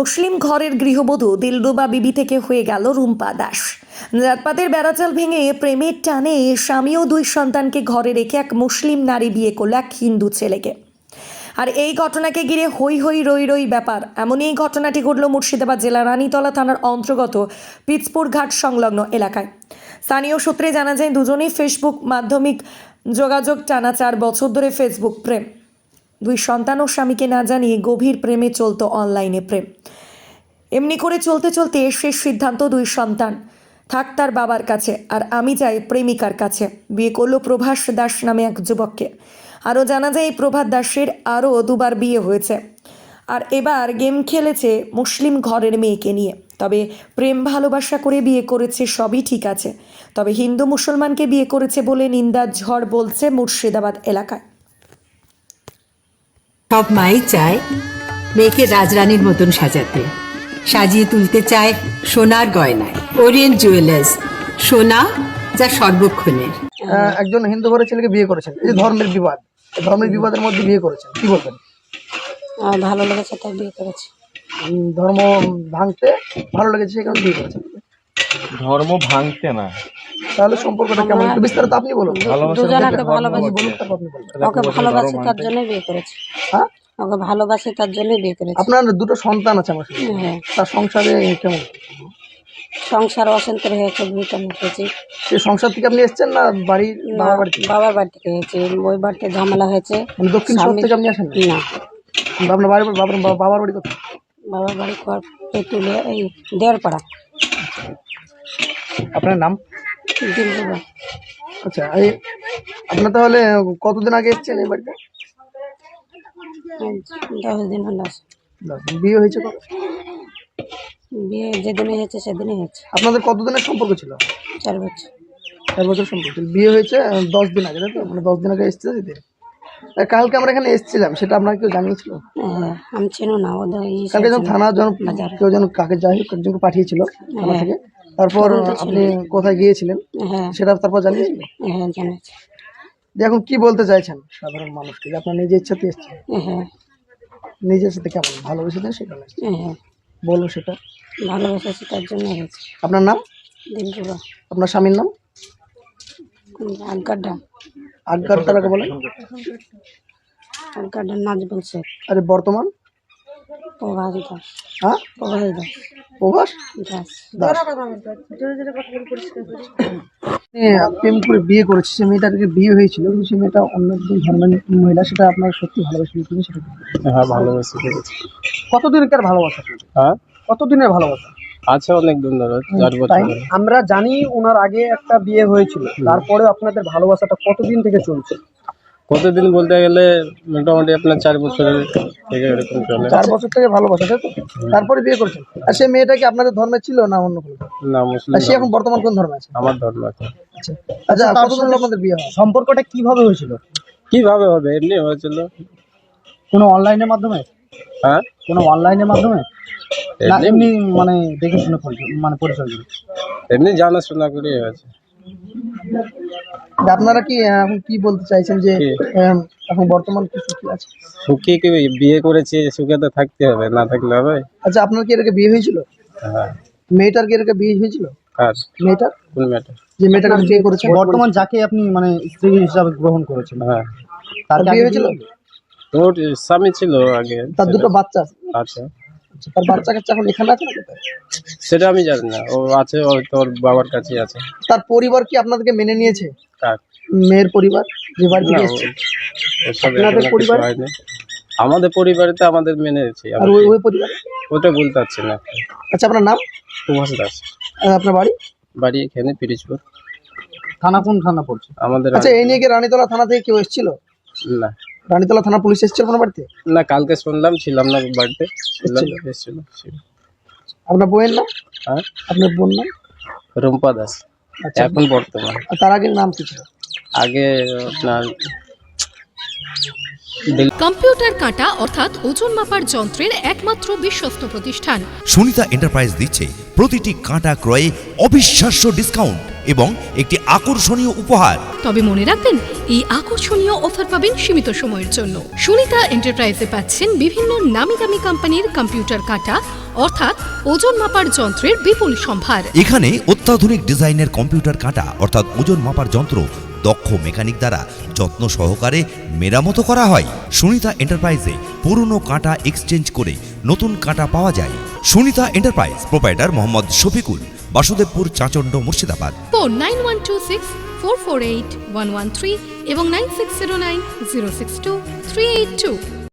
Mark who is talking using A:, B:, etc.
A: মুসলিম ঘরের গৃহবধূ দিলরুবা বিবি থেকে হয়ে গেল রুম্পা দাস। জাতপাতের বেড়াচাল ভেঙে প্রেমের টানে স্বামী ও দুই সন্তানকে ঘরে রেখে এক মুসলিম নারী বিয়ে করল এক হিন্দু ছেলেকে। আর এই ঘটনাকে ঘিরে হই হই রই রই ব্যাপার। এমনই এই ঘটনাটি ঘটল মুর্শিদাবাদ জেলা রানীতলা থানার অন্তর্গত পিৎসপুর ঘাট সংলগ্ন এলাকায়। স্থানীয় সূত্রে জানা যায়, দুজনেই ফেসবুক মাধ্যমিক যোগাযোগ টানা চার বছর ধরে ফেসবুক প্রেম। দুই সন্তান ও স্বামীকে না জানিয়ে গভীর প্রেমে চলতো অনলাইনে প্রেম। এমনি করে চলতে চলতে শেষ সিদ্ধান্ত দুই সন্তান। থাক তার বাবার কাছে, আর আমি যাই প্রেমিকার কাছে। বিয়ে করল প্রভাস দাস নামে এক যুবককে। আরও জানা যায়, এই প্রভাত দাসের আরও দুবার বিয়ে হয়েছে। আর এবার গেম খেলেছে মুসলিম ঘরের মেয়েকে নিয়ে। তবে প্রেম ভালোবাসা করে বিয়ে করেছে সবই ঠিক আছে। তবে হিন্দু মুসলমানকে বিয়ে করেছে বলে নিন্দা ঝড় বলছে মুর্শিদাবাদ এলাকায়।
B: সব মাই চায় মেয়েকে রাজরানীর মতন সাজাতে। সাজিয়ে তুলতে চায় সোনার গয়নায়। ওরিয়েন্ট জুয়েলার্স সোনা যা সর্বক্ষণের।
C: আহ, একজন হিন্দু ঘরের ছেলেকে বিয়ে করেছেন। এই যে ধর্মের বিবাদ ধর্মের বিবাদের মধ্যে বিয়ে করেছেন। কি বলবেন?
D: আমার ভালো লেগেছে তাই বিয়ে করেছি।
C: উম, ধর্ম ভাঙতে ভালো লেগেছে কারণে বিয়ে করেছেন।
E: ধর্ম ভাঙতে না।
C: তাহলে সম্পর্কটা কেমন? একটু বিস্তারিত আপনি বলুন।
D: দুজনাকে ভালোবাসি
C: বলুন
D: ওকে ভালোবাসি তার জন্যই বিয়ে করেছি।
C: হ্যাঁ?
D: ওকে ভালোবাসি তার জন্যই বিয়ে করেছি।
C: আপনার দুটো সন্তান আছে আমার সাথে।
D: হ্যাঁ।
C: তার সংসারে কেমন?
D: সংসার অশান্তির হয়েছে বিয়েটা মিটেছি
C: সেই সংসার থেকে আপনি এসেছেন না বাড়ির বাবার বাড়ি
D: বাবার বাড়ি থেকে হয়েছে ওই বাড়িতে ঝামেলা হয়েছে।
C: মানে দক্ষিণ শহর থেকে আপনি আসেন
D: না।
C: আপনার বাড়ির বাবার বাবার বাড়ি কোথায়?
D: বাবার বাড়ি কর পেটুলে এই দেড়পাড়া
C: আপনার নাম? আচ্ছা আপনার তাহলে কতদিন আগে এসেছেন এই বাড়িতে?
D: দশ দিন হলো।
C: বিয়ে হয়েছে
D: বিয়ে যেদিনে হয়েছে সেদিনই হয়েছে।
C: আপনাদের কতদিনের সম্পর্ক ছিল?
D: চার বছর।
C: চার বছর সম্পর্ক ছিল। বিয়ে হয়েছে দশ দিন আগে তাই তো? মানে দশ দিন আগে এসছে কালকে আমরা এখানে এসেছিলাম সেটা আপনার কেউ জানিয়েছিল?
D: হ্যাঁ আমি চিনো না ওদের ই
C: কালকে যখন থানা যখন কেউ যেন কাকে যাই হোক একজনকে পাঠিয়েছিল থানা থেকে তারপর আপনি কোথায় গিয়েছিলেন?
D: হ্যাঁ।
C: সেটা তারপর জানিয়েছিলেন
D: হ্যাঁ জানাচ্ছি।
C: যে এখন কি বলতে চাইছেন সাধারণ মানুষকে? আপনার নিজের ইচ্ছাতে এসছেন
D: হ্যাঁ।
C: নিজের সাথে কেমন? ভালোবেসেছেন সেখানে
D: হ্যাঁ
C: বলুন সেটা।
D: ভালোবেসেছি তার জন্য হয়েছে
C: আপনার নাম?
D: দিলরুবা
C: আপনার স্বামীর নাম?
D: আগাড্ডা
C: তারাকে বলেন।
D: আগাড্ডা নাচ বলছে
C: আরে বর্তমান? হ্যাঁ প্রেম করে বিয়ে করেছে সে মেয়েটাকে বিয়ে হয়েছিল কিন্তু সে মেয়েটা অন্য একজন ধর্মের মহিলা সেটা আপনার সত্যি ভালোবাসেন কিন্তু সেটা?
E: হ্যাঁ ভালোবাসি
C: কতদিনকার ভালোবাসা
E: হ্যাঁ
C: কতদিনের ভালোবাসা
E: আছে অনেক
C: আমরা জানি ওনার আগে একটা বিয়ে হয়েছিল তারপরে আপনাদের ভালোবাসাটা কতদিন থেকে চলছে
E: কতদিন বলতে গেলে মোটামুটি আপনার চার বছরের থেকে এরকম চলে।
C: চার বছর থেকে ভালোবাসা তাই তো? তারপরে বিয়ে করেছেন আর সে মেয়েটা কি আপনাদের ধর্মের ছিল না অন্য কোনো?
E: না মুসলিম
C: আর সে এখন বর্তমান কোন ধর্মে আছে?
E: আমার ধর্ম আছে।
C: আচ্ছা। আচ্ছা কতদিন আপনাদের বিয়ে হয়? সম্পর্কটা কীভাবে হয়েছিল?
E: কীভাবে হবে? এমনি হয়েছিল।
C: কোনো অনলাইনের মাধ্যমে?
E: হ্যাঁ?
C: কোনো অনলাইনের মাধ্যমে? না
E: এমনি
C: মানে দেখে শুনে মানে পরিচয় করে
E: এমনি জানাশোনা করেই হয়েছে।
C: আপনারা কি এখন কি বলতে চাইছেন যে এখন বর্তমান কিছু কি আছে?
E: সুখী কি বিয়ে করেছে সুখে তো থাকতে হবে না থাকলে হবে?
C: আচ্ছা আপনার কি এটাকে বিয়ে হয়েছিল?
E: হ্যাঁ।
C: মেয়েটার কি এটাকে বিয়ে হয়েছিল?
E: কার?
C: মেয়েটার?
E: কোন মেয়েটা
C: যে মেয়েটাকে বিয়ে করেছেন?
F: বর্তমান যাকে আপনি মানে স্ত্রী হিসাবে গ্রহণ করেছেন।
E: হ্যাঁ।
C: তার বিয়ে হয়েছিল?
E: তোর স্বামী ছিল আগে।
C: তার দুটো বাচ্চা আছে।
E: আচ্ছা,
C: তার বাচ্চা কাচ্চা এখন এখানে আছে না
E: সেটা আমি জানি না। ও আছে ও তোর বাবার কাছেই আছে।
C: তার পরিবার কি আপনাদেরকে মেনে নিয়েছে?
E: কার
C: মেয়ের পরিবার? যে বাড়ি থেকে এসেছে? আপনাদের পরিবারে?
E: আমাদের পরিবারে তো আমাদের মেনেছি
C: আর ওই ওই পরিবার?
E: ওটা বলতে পারছি না।
C: আচ্ছা আপনার নাম?
E: সুভাষ দাস।
C: আর আপনার বাড়ি?
E: বাড়ি এখানে পিরিজপুর
F: থানা কোন থানা পড়ছে?
E: আমাদের
C: আচ্ছা এই নিয়ে কি রানীতলা থানা থেকে কেউ এসেছিল?
E: না।
C: রানীতলা থানা পুলিশ এসেছিল কোনো বাড়িতে?
E: না কালকে শুনলাম ছিলাম না বাড়িতে। ছিলাম এসেছিল।
C: আপনার বইয়ের নাম?
E: হ্যাঁ?
C: আপনার বোন নাম?
E: রুম্পা দাস।
C: আচ্ছা।
E: এখন বর্তমান।
C: আর তার আগের নাম কি ছিল?
E: আগে আপনার
G: কম্পিউটার কাঁটা অর্থাৎ ওজন মাপার যন্ত্রের একমাত্র বিশ্বস্ত প্রতিষ্ঠান।
H: সুনিতা এন্টারপ্রাইজ দিচ্ছে প্রতিটি কাঁটা ক্রয়ে অবিশ্বাস্য ডিসকাউন্ট এবং একটি আকর্ষণীয় উপহার।
G: তবে মনে রাখবেন এই আকর্ষণীয় অফার পাবেন সীমিত সময়ের জন্য। সুনিতা এন্টারপ্রাইজে পাচ্ছেন বিভিন্ন নামি দামি কোম্পানির কম্পিউটার কাঁটা অর্থাৎ ওজন মাপার যন্ত্রের বিপুল সম্ভার।
H: এখানে অত্যাধুনিক ডিজাইনের কম্পিউটার কাঁটা অর্থাৎ ওজন মাপার যন্ত্র দক্ষ মেকানিক দ্বারা যত্ন সহকারে মেরামত করা হয়। সুনিতা এন্টারপ্রাইজে পুরনো কাঁটা এক্সচেঞ্জ করে নতুন কাঁটা পাওয়া যায়। Sunita enterprise proprietor Mohammad Shafikul, Basudevpur Chachanda Murshidabad.
G: Phone nine one two six four four eight one one three এবং nine six zero nine zero six two three eight two.